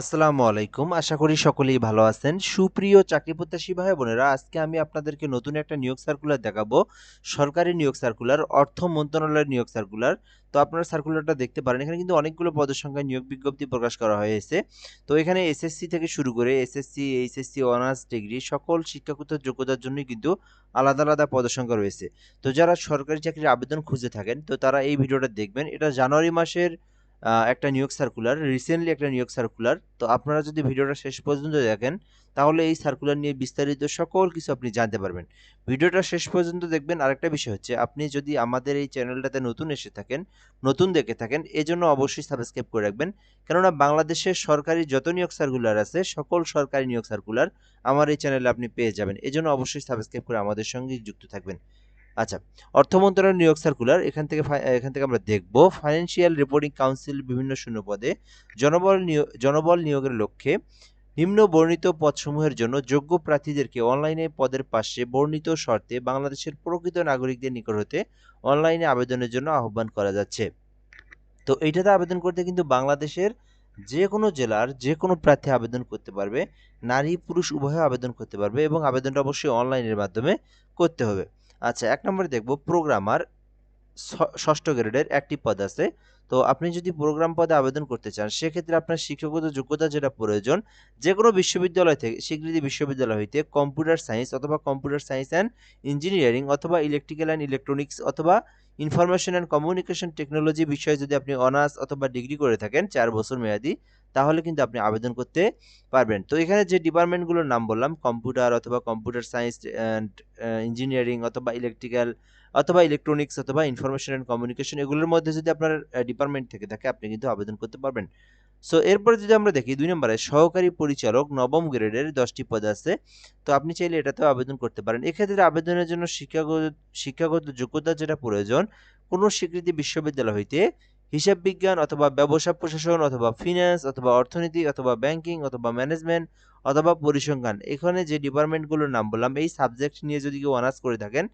আসসালামু আলাইকুম। আশা করি সকলেই ভালো আছেন। সুপ্রিয় চাকরি প্রত্যাশী ভাই বোনেরা, আজকে আমি আপনাদেরকে নতুন একটা নিয়োগ সার্কুলার দেখাবো। সরকারি নিয়োগ সার্কুলার অর্থ মন্ত্রণালয়ের নিয়োগ সার্কুলার তো আপনারা সার্কুলারটা দেখতে পারেন। এখানে কিন্তু অনেকগুলো পদের সংখ্যায় নিয়োগ বিজ্ঞপ্তি প্রকাশ করা হয়েছে। তো এখানে এসএসসি থেকে শুরু করে এসএসসি এইচএসসি অনার্স ডিগ্রি সকল শিক্ষাগত যোগ্যতার জন্যই কিন্তু আলাদা আলাদা পদের সংখ্যা রয়েছে। তো যারা সরকারি চাকরির আবেদন খুঁজে থাকেন, তো তারা এই ভিডিওটা দেখবেন। এটা জানুয়ারি মাসের একটা নিয়োগ সার্কুলার রিসেন্টলি একটা নিয়োগ সার্কুলার তো আপনারা যদি ভিডিওটা শেষ পর্যন্ত দেখেন, তাহলে এই সার্কুলার নিয়ে বিস্তারিত সকল কিছু আপনি জানতে পারবেন। ভিডিওটা শেষ পর্যন্ত দেখবেন। আরেকটা বিষয় হচ্ছে, আপনি যদি আমাদের এই চ্যানেলটাতে নতুন এসে থাকেন, নতুন দেখে থাকেন, এজন্য অবশ্যই সাবস্ক্রাইব করে রাখবেন। কেননা বাংলাদেশের সরকারি যত নিয়োগ সার্কুলার আছে, সকল সরকারি নিয়োগ সার্কুলার আমার এই চ্যানেলে আপনি পেয়ে যাবেন। এজন্য অবশ্যই সাবস্ক্রাইব করে আমাদের সঙ্গে যুক্ত থাকবেন। আচ্ছা অর্থ মন্ত্রণালয়ের নিয়োগ সার্কুলার এখান থেকে এখান থেকে আমরা দেখব ফাইন্যান্সিয়াল রিপোর্টিং কাউন্সিল বিভিন্ন শূন্য পদে জনবল নিয়োগ, জনবল নিয়োগের লক্ষ্যে নিম্ন বর্ণিত পদসমূহের জন্য যোগ্য প্রার্থীদেরকে অনলাইনে পদের পাশে বর্ণিত শর্তে বাংলাদেশের প্রকৃত নাগরিকদের নিকট হতে অনলাইনে আবেদনের জন্য আহ্বান করা যাচ্ছে। তো এইটাতে আবেদন করতে কিন্তু বাংলাদেশের যে কোনো জেলার যে কোনো প্রার্থী আবেদন করতে পারবে, নারী পুরুষ উভয় আবেদন করতে পারবে এবং আবেদনটা অবশ্যই অনলাইনের মাধ্যমে করতে হবে। আচ্ছা এক নম্বরে দেখব প্রোগ্রামার ষষ্ঠ গ্রেডের একটি পদ আছে। তো আপনি যদি প্রোগ্রাম পদে আবেদন করতে চান, সেক্ষেত্রে আপনার শিক্ষাগত যোগ্যতা যেটা প্রয়োজন যে কোনো বিশ্ববিদ্যালয় থেকে, স্বীকৃতি বিশ্ববিদ্যালয় হইতে কম্পিউটার সায়েন্স অথবা কম্পিউটার সায়েন্স অ্যান্ড ইঞ্জিনিয়ারিং অথবা ইলেকট্রিক্যাল অ্যান্ড ইলেকট্রনিক্স অথবা ইনফরমেশন অ্যান্ড কমিউনিকেশন টেকনোলজি বিষয়ে যদি আপনি অনার্স অথবা ডিগ্রি করে থাকেন চার বছর মেয়াদি, তাহলে কিন্তু আপনি আবেদন করতে পারবেন। তো এখানে যে ডিপার্টমেন্টগুলোর নাম বললাম, কম্পিউটার অথবা কম্পিউটার সায়েন্স অ্যান্ড ইঞ্জিনিয়ারিং অথবা ইলেকট্রিক্যাল অথবা ইলেকট্রনিক্স অথবা ইনফরমেশন অ্যান্ড কমিউনিকেশন, এগুলোর মধ্যে যদি আপনার ডিপার্টমেন্ট থেকে থাকে, আপনি কিন্তু আবেদন করতে পারবেন। সো এরপরে যদি আমরা দেখি, দুই নম্বরে, সহকারী পরিচালক নবম গ্রেডের দশটি পদ আছে। তো আপনি চাইলে এটাতেও আবেদন করতে পারেন। এক্ষেত্রে আবেদনের জন্য শিক্ষাগত শিক্ষাগত যোগ্যতা যেটা প্রয়োজন, কোনো স্বীকৃতি বিশ্ববিদ্যালয় হইতে হিসাব বিজ্ঞান অথবা ব্যবসা প্রশাসন অথবা ফিনান্স অথবা অর্থনীতি অথবা ব্যাংকিং অথবা ম্যানেজমেন্ট অথবা পরিসংখ্যান, এখানে যে ডিপার্টমেন্টগুলোর নাম বললাম, এই সাবজেক্ট নিয়ে যদি কেউ অনার্স করে থাকেন,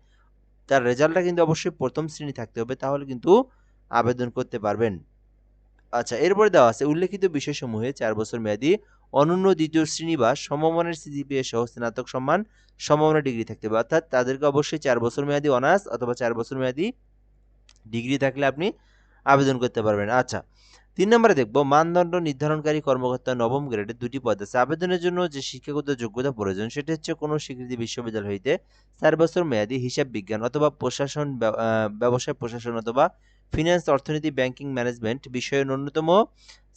তার রেজাল্টটা কিন্তু অবশ্যই প্রথম শ্রেণি থাকতে হবে, তাহলে কিন্তু আবেদন করতে পারবেন। আচ্ছা এরপরে দেওয়া আছে, উল্লেখিত বিষয়সমূহে চার বছর মেয়াদি অনন্য দ্বিতীয় শ্রেণি বা সমমানের সিজিপিএ সহ স্নাতক সম্মান সমমানের ডিগ্রি থাকতে হবে অর্থাৎ তাদেরকে অবশ্যই চার বছর মেয়াদি অনার্স অথবা চার বছর মেয়াদি ডিগ্রি থাকলে আপনি আবেদন করতে পারবেন। আচ্ছা তিন নম্বরে দেখব, মানদণ্ড নির্ধারণকারী কর্মকর্তা নবম গ্রেডের দুটি পদ আছে। আবেদনের জন্য যে শিক্ষাগত যোগ্যতা প্রয়োজন, সেটা হচ্ছে কোনো স্বীকৃতি বিশ্ববিদ্যালয় হইতে চার বছর মেয়াদী হিসাব বিজ্ঞান অথবা প্রশাসন ব্যবসায় প্রশাসন অথবা ফিনান্স অর্থনীতি ব্যাংকিং ম্যানেজমেন্ট বিষয়ে ন্যূনতম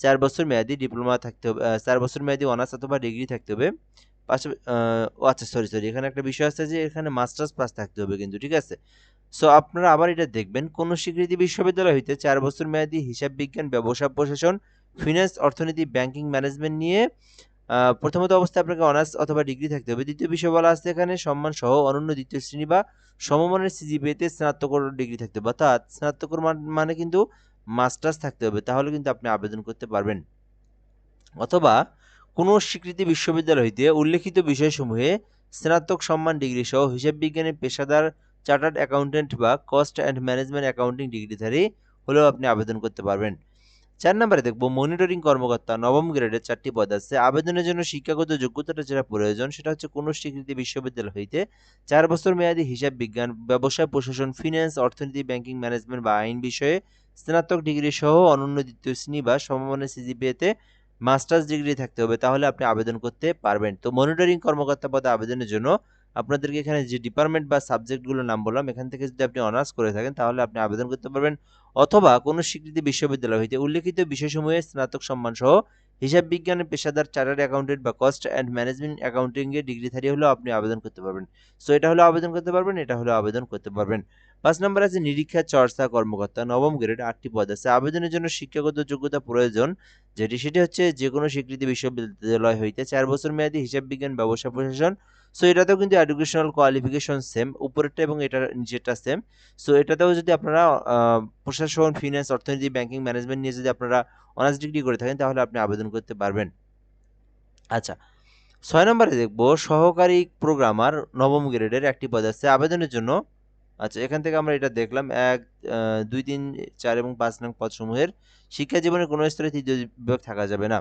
চার বছর মেয়াদি ডিপ্লোমা থাকতে হবে চার বছর মেয়াদি অনার্স অথবা ডিগ্রি থাকতে হবে। পাশাপাশি ও আচ্ছা সরি সরি এখানে একটা বিষয় আছে যে এখানে মাস্টার্স পাস থাকতে হবে কিন্তু, ঠিক আছে? সো আপনারা আবার এটা দেখবেন, কোন স্বীকৃতি বিশ্ববিদ্যালয় হইতে চার বছর মেয়াদি হিসাব বিজ্ঞান, ব্যবসা, প্রশাসন ফিনান্স অর্থনীতি ব্যাংকিং ম্যানেজমেন্ট নিয়ে প্রথমত অবস্থায় আপনাকে অনার্স অথবা ডিগ্রি থাকতে হবে। দ্বিতীয় বিষয় বলা আছে এখানে সম্মান সহ অনন্য দ্বিতীয় শ্রেণি বা সমমানের সিজিপিএতে স্নাতকোত্তর ডিগ্রি থাকতে হবে। অর্থাৎ স্নাতকোত্তর মান- কিন্তু মাস্টার্স থাকতে হবে, তাহলে কিন্তু আপনি আবেদন করতে পারবেন। অথবা কোনো স্বীকৃতি বিশ্ববিদ্যালয় হইতে উল্লেখিত বিষয়সমূহে স্নাতক সম্মান ডিগ্রি সহ হিসাব বিজ্ঞানের পেশাদার চার্টার্ড অ্যাকাউন্টেন্ট বা কস্ট অ্যান্ড ম্যানেজমেন্ট অ্যাকাউন্টিং ডিগ্রিধারী হলেও আপনি আবেদন করতে পারবেন। চার নম্বরে দেখব মনিটরিং কর্মকর্তা নবম গ্রেডের চারটি পদ আছে। আবেদনের জন্য শিক্ষাগত যোগ্যতাটা যেটা প্রয়োজন, সেটা হচ্ছে কোনো স্বীকৃতি বিশ্ববিদ্যালয় হইতে চার বছর মেয়াদী হিসাব বিজ্ঞান ব্যবসায় প্রশাসন ফিন্যান্স অর্থনীতি ব্যাংকিং ম্যানেজমেন্ট বা আইন বিষয়ে স্নাতক ডিগ্রি সহ অনন্য দ্বিতীয় শ্রেণি বা সমমানের সিজিপিএতে মাস্টার্স ডিগ্রি থাকতে হবে, তাহলে আপনি আবেদন করতে পারবেন। তো মনিটরিং কর্মকর্তা পদে আবেদনের জন্য আপনাদেরকে এখানে যে ডিপার্টমেন্ট বা সাবজেক্টগুলোর নাম বললাম, এখান থেকে যদি আপনি অনার্স করে থাকেন, তাহলে আপনি আবেদন করতে পারবেন। অথবা কোনো স্বীকৃতি বিশ্ববিদ্যালয় হইতে উল্লেখিত বিষয়সমূহে স্নাতক সম্মান সহ হিসাব বিজ্ঞানের পেশাদার চার্টার্ড অ্যাকাউন্টেন্ট বা কস্ট অ্যান্ড ম্যানেজমেন্ট অ্যাকাউন্টিংয়ে ডিগ্রিধারী হলেও আপনি আবেদন করতে পারবেন। সো এটা হলো আবেদন করতে পারবেন, এটা হলো আবেদন করতে পারবেন। পাঁচ নম্বর আছে নিরীক্ষা, চর্চা, কর্মকর্তা, নবম গ্রেড আটটি পদ আছে। আবেদনের জন্য শিক্ষাগত যোগ্যতা প্রয়োজন, যেটি সেটি হচ্ছে যে কোনো স্বীকৃতি বিশ্ববিদ্যালয় হইতে চার বছর মেয়াদী হিসাব বিজ্ঞান, ব্যবসা, প্রশাসন সো এটাতেও কিন্তু এডুকেশনাল কোয়ালিফিকেশন সেম উপরেরটা এবং এটার নিচেরটা সেম সো এটাতেও যদি আপনারা প্রশাসন ফিনান্স অর্থনীতি ব্যাংকিং ম্যানেজমেন্ট নিয়ে যদি আপনারা অনার্স ডিগ্রি করে থাকেন, তাহলে আপনি আবেদন করতে পারবেন। আচ্ছা ছয় নম্বরে দেখব, সহকারী প্রোগ্রামার নবম গ্রেডের একটি পদ আছে। আবেদনের জন্য আচ্ছা এখান থেকে আমরা এটা দেখলাম, এক দুই, তিন, চার এবং পাঁচ নং পদসমূহের শিক্ষা জীবনের কোনো স্তরে তৃতীয় বিভাগ থাকা যাবে না।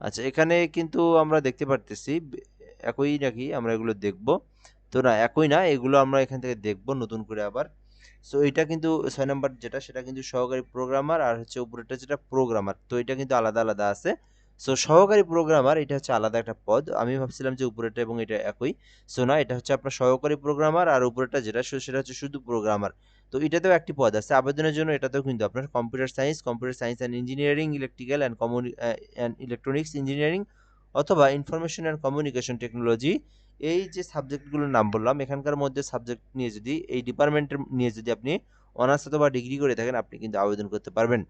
আচ্ছা এখানে কিন্তু আমরা দেখতে পারতেছি একই নাকি আমরা এগুলো দেখব। তো না, একই না, এগুলো আমরা এখান থেকে দেখব নতুন করে আবার। সো এটা কিন্তু ছয় নাম্বার যেটা, সেটা কিন্তু সহকারী প্রোগ্রামার আর হচ্ছে উপরেরটা যেটা প্রোগ্রামার তো এটা কিন্তু আলাদা আলাদা আছে। সো সহকারী প্রোগ্রামার এটা হচ্ছে আলাদা একটা পদ। আমি ভাবছিলাম যে উপরেরটা এবং এটা একই। সো না, এটা হচ্ছে আপনার সহকারী প্রোগ্রামার আর উপরেরটা যেটা সেটা হচ্ছে শুধু প্রোগ্রামার তো এটাতেও একটি পদ আছে। আবেদনের জন্য এটাতেও কিন্তু আপনার computer science computer science and engineering electrical and কমিউনি and electronics engineering অথবা ইনফরমেশন অ্যান্ড কমিউনিকেশন টেকনোলজি এই যে সাবজেক্টগুলোর নাম বললাম, এখানকার মধ্যে সাবজেক্ট নিয়ে যদি, এই ডিপার্টমেন্টের নিয়ে যদি আপনি অনার্স অথবা ডিগ্রি করে থাকেন, আপনি কিন্তু আবেদন করতে পারবেন।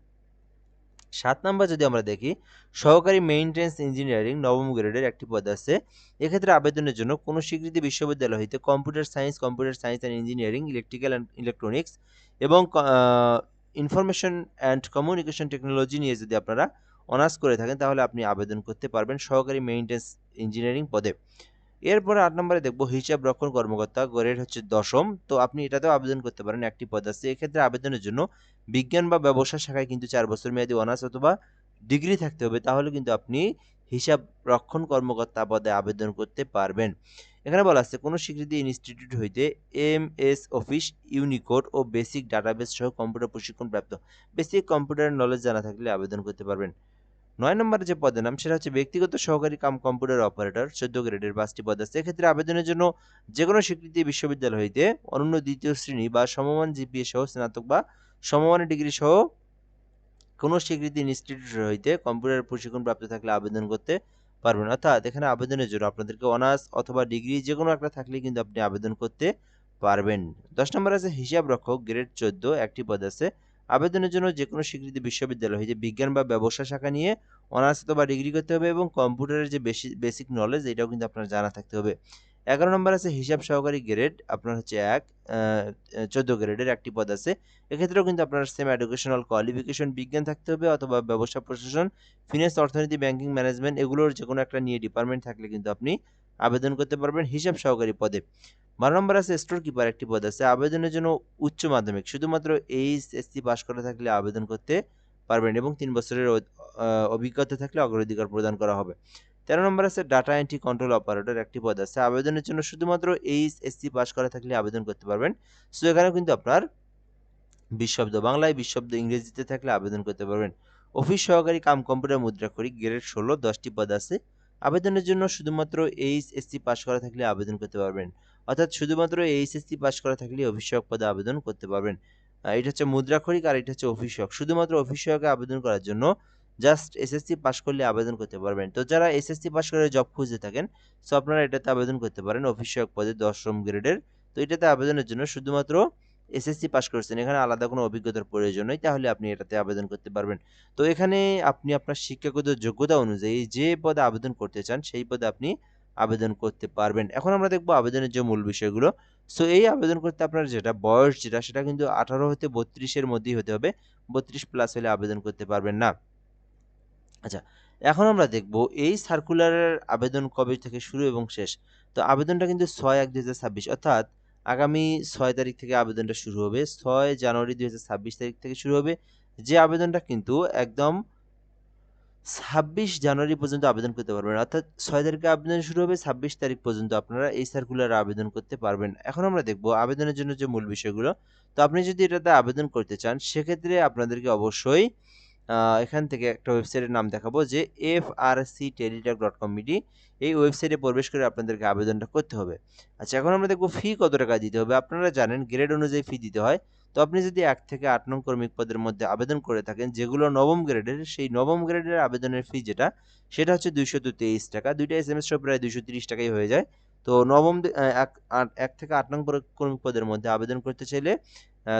সাত নাম্বার যদি আমরা দেখি, সহকারী মেইনটেন্স ইঞ্জিনিয়ারিং নবম গ্রেডের একটি পদ আছে। এক্ষেত্রে আবেদনের জন্য কোনো স্বীকৃতি বিশ্ববিদ্যালয় হইতে computer science computer science and engineering electrical and electronics এবং ইনফরমেশন অ্যান্ড কমিউনিকেশন টেকনোলজি নিয়ে যদি আপনারা অনার্স করে থাকেন, তাহলে আপনি আবেদন করতে পারবেন সহকারী মেইনটেন্স ইঞ্জিনিয়ারিং পদে। এরপরে আট নম্বরে দেখব হিসাব রক্ষণ কর্মকর্তা গ্রেড হচ্ছে দশম। তো আপনি এটাতেও আবেদন করতে পারেন, একটি পদ আছে। এক্ষেত্রে আবেদনের জন্য বিজ্ঞান বা ব্যবসা শাখায় কিন্তু চার বছর মেয়াদী অনার্স অথবা ডিগ্রি থাকতে হবে। তাহলে কিন্তু আপনি হিসাব রক্ষণ কর্মকর্তা পদে আবেদন করতে পারবেন। এখানে বলা আছে, কোনো স্বীকৃতি ইনস্টিটিউট হইতে এম এস অফিস ইউনিকোড ও বেসিক ডাটাবেস সহ কম্পিউটার প্রশিক্ষণ প্রাপ্ত। বেসিক কম্পিউটার নলেজ জানা থাকলে আবেদন করতে পারবেন। নয় নম্বরে যে পদের নাম, সেটা হচ্ছে ব্যক্তিগত সহকারী কাম কম্পিউটার অপারেটর, চোদ্দ গ্রেডের পাঁচটি পদ আছে। এক্ষেত্রে আবেদনের জন্য যে কোনো স্বীকৃতি বিশ্ববিদ্যালয় হইতে অনন্য দ্বিতীয় শ্রেণি বা সমমান জিপিএ সহ স্নাতক বা সমমানের ডিগ্রি সহ কোনো স্বীকৃতি ইনস্টিটিউট হইতে কম্পিউটার প্রশিক্ষণ প্রাপ্ত থাকলে আবেদন করতে পারবেন। অর্থাৎ এখানে আবেদনের জন্য আপনাদেরকে অনার্স অথবা ডিগ্রি যে কোনো একটা থাকলে কিন্তু আপনি আবেদন করতে পারবেন। দশ নম্বর আছে হিসাব রক্ষক, গ্রেড চোদ্দ, একটি পদ আছে। আবেদনের জন্য যে কোনো স্বীকৃতি বিশ্ববিদ্যালয় হইতে বিজ্ঞান বা ব্যবসা শাখা নিয়ে অনার্স অথবা ডিগ্রি করতে হবে এবং কম্পিউটারের যে বেশি, বেসিক নলেজ এটাও কিন্তু আপনার জানা থাকতে হবে। এগারো নম্বর আছে হিসাব সহকারী গ্রেড আপনার হচ্ছে এক চোদ্দ গ্রেডের একটি পদ আছে। এক্ষেত্রেও কিন্তু আপনার সেম এডুকেশনাল কোয়ালিফিকেশন বিজ্ঞান থাকতে হবে অথবা ব্যবসা, প্রশাসন ফিনান্স অর্থনীতি ব্যাংকিং ম্যানেজমেন্ট এগুলোর যে কোনো একটা নিয়ে ডিপার্টমেন্ট থাকলে কিন্তু আপনি আবেদন করতে পারবেন হিসাব সহকারী পদে। বারো নম্বর আছে স্টোর কিপার একটি পদ আছে। আবেদনের জন্য উচ্চ মাধ্যমিক। শুধুমাত্র এইচএসসি পাশ করা থাকলে আবেদন করতে পারবেন এবং তিন বছরের অভিজ্ঞতা থাকলে অগ্রাধিকার প্রদান করা হবে। তেরো নম্বর আছে ডাটা এন্ট্রি কন্ট্রোল অপারেটর একটি পদ আছে। আবেদনের জন্য শুধুমাত্র এইচএসসি পাশ করা থাকলে আবেদন করতে পারবেন। সো এখানে কিন্তু আপনার বিশ শব্দ বাংলায় বিশ শব্দ ইংরেজিতে থাকলে আবেদন করতে পারবেন। অফিস সহকারী কাম, কম্পিউটার মুদ্রা করি গ্রেড ষোলো, দশটি পদ আছে। আবেদনের জন্য শুধুমাত্র এইচএসসি পাস করা থাকলে আবেদন করতে পারবেন। অর্থাৎ শুধুমাত্র এইচএসসি পাস করা থাকলে অফিসক পদে আবেদন করতে পারবেন। এটা হচ্ছে মুদ্রাক্ষরিক আর এটা হচ্ছে অফিসক শুধুমাত্র অফিসকে আবেদন করার জন্য জাস্ট এসএসসি পাস করলে আবেদন করতে পারবেন। তো যারা এসএসসি পাস করে জব খুঁজে থাকেন সো আপনারা এটাতে আবেদন করতে পারেন অফিসক পদে দশম গ্রেডের তো এটাতে আবেদনের জন্য শুধুমাত্র এসএসসি পাস করছেন, এখানে আলাদা কোনো অভিজ্ঞতার প্রয়োজন নেই, তাহলে আপনি এটাতে আবেদন করতে পারবেন। তো এখানে আপনি আপনার শিক্ষাগত যোগ্যতা অনুযায়ী যে পদে আবেদন করতে চান, সেই পদে আপনি আবেদন করতে পারবেন। এখন আমরা দেখব আবেদনের যে মূল বিষয়গুলো। সো এই আবেদন করতে আপনার যেটা বয়স যেটা, সেটা কিন্তু আঠারো হতে বত্রিশের মধ্যেই হতে হবে। বত্রিশ প্লাস হলে আবেদন করতে পারবেন না। আচ্ছা এখন আমরা দেখব এই সার্কুলারের আবেদন কবে থেকে শুরু এবং শেষ? তো আবেদনটা কিন্তু ছয় এক ছাব্বিশ, অর্থাৎ আগামী ছয় তারিখ থেকে আবেদনটা শুরু হবে। ছয় জানুয়ারি দুই হাজার ছাব্বিশ তারিখ থেকে শুরু হবে। যে আবেদনটা কিন্তু একদম ছাব্বিশ জানুয়ারি পর্যন্ত আবেদন করতে পারবেন। অর্থাৎ ছয় তারিখে আবেদন শুরু হবে, ছাব্বিশ তারিখ পর্যন্ত আপনারা এই সার্কুলার আবেদন করতে পারবেন। এখন আমরা দেখব আবেদনের জন্য যে মূল বিষয়গুলো। তো আপনি যদি এটাতে আবেদন করতে চান, সেক্ষেত্রে আপনাদেরকে অবশ্যই এখান থেকে একটা ওয়েবসাইটের নাম দেখাবো যে F R C Teletalk dot com BD. এই ওয়েবসাইটে প্রবেশ করে আপনাদেরকে আবেদনটা করতে হবে। আচ্ছা এখন আমরা দেখব ফি কত টাকা দিতে হবে। আপনারা জানেন, গ্রেড অনুযায়ী ফি দিতে হয়। তো আপনি যদি এক থেকে আট নং কর্মিক পদের মধ্যে আবেদন করে থাকেন, যেগুলো নবম গ্রেডের, সেই নবম গ্রেডের আবেদনের ফি যেটা, সেটা হচ্ছে দুইশো তেইশ টাকা। দুইটা এস এম এস প্রায় দুইশো তিরিশ টাকাই হয়ে যায়। তো নবম এক এক থেকে আট নং কর্মিক পদের মধ্যে আবেদন করতে চাইলে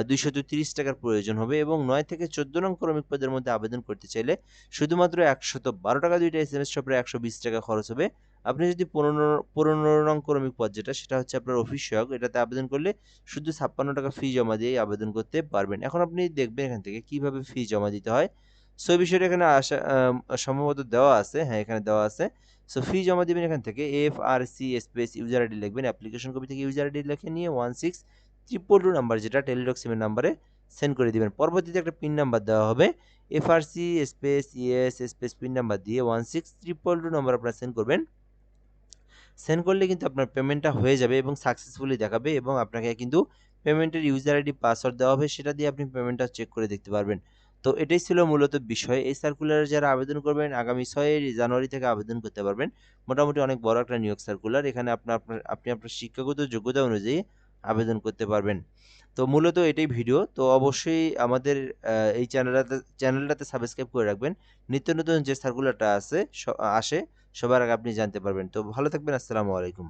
দুইশো তিরিশ টাকার প্রয়োজন হবে এবং নয় থেকে চোদ্দ নং ক্রমিক পদের মধ্যে আবেদন করতে চাইলে শুধুমাত্র একশত বারো টাকা দুইটা এস এম এস প্রায় একশো বিশ টাকা খরচ হবে। আপনি যদি পনেরো পনেরো নং ক্রমিক পদ যেটা, সেটা হচ্ছে আপনার অফিস সহায়ক, এটাতে আবেদন করলে শুধু ছাপ্পান্ন টাকা ফি জমা দিয়েই আবেদন করতে পারবেন। এখন আপনি দেখবেন এখান থেকে কীভাবে ফি জমা দিতে হয়। সো বিষয়টা এখানে আসা সম্ভবত দেওয়া আছে। হ্যাঁ এখানে দেওয়া আছে। সো ফি জমা দিবেন এখান থেকে F R C space user ID লিখবেন। অ্যাপ্লিকেশন কপি থেকে ইউজার আইডি লিখে নিয়ে one six triple two number যেটা টেলিডক সিমের নাম্বারে সেন্ড করে দিবেন। পরবর্তীতে একটা পিন নাম্বার দেওয়া হবে। FRC space ES space pin number দিয়ে one six triple two number আপনারা সেন্ড করবেন। সেন্ড করলে কিন্তু আপনার পেমেন্টটা হয়ে যাবে এবং সাকসেসফুলি দেখাবে এবং আপনাকে কিন্তু পেমেন্টের ইউজার আইডি পাসওয়ার্ড দেওয়া হবে, সেটা দিয়ে আপনি পেমেন্টটা চেক করে দেখতে পারবেন। তো এটাই ছিল মূলত বিষয়। এই সার্কুলারে যারা আবেদন করবেন, আগামী ছয় জানুয়ারি থেকে আবেদন করতে পারবেন। মোটামুটি অনেক বড় একটা নিয়োগ সার্কুলার এখানে আপনার, আপনি আপনার শিক্ষাগত যোগ্যতা অনুযায়ী আবেদন করতে পারবেন। তো মূলত এটাই ভিডিও। তো অবশ্যই আমাদের এই চ্যানেলটাতে চ্যানেলটাতে সাবস্ক্রাইব করে রাখবেন। নিত্য নতুন যে সার্কুলারটা আছে আসে, সবার আগে আপনি জানতে পারবেন। তো ভালো থাকবেন। আসসালামু আলাইকুম।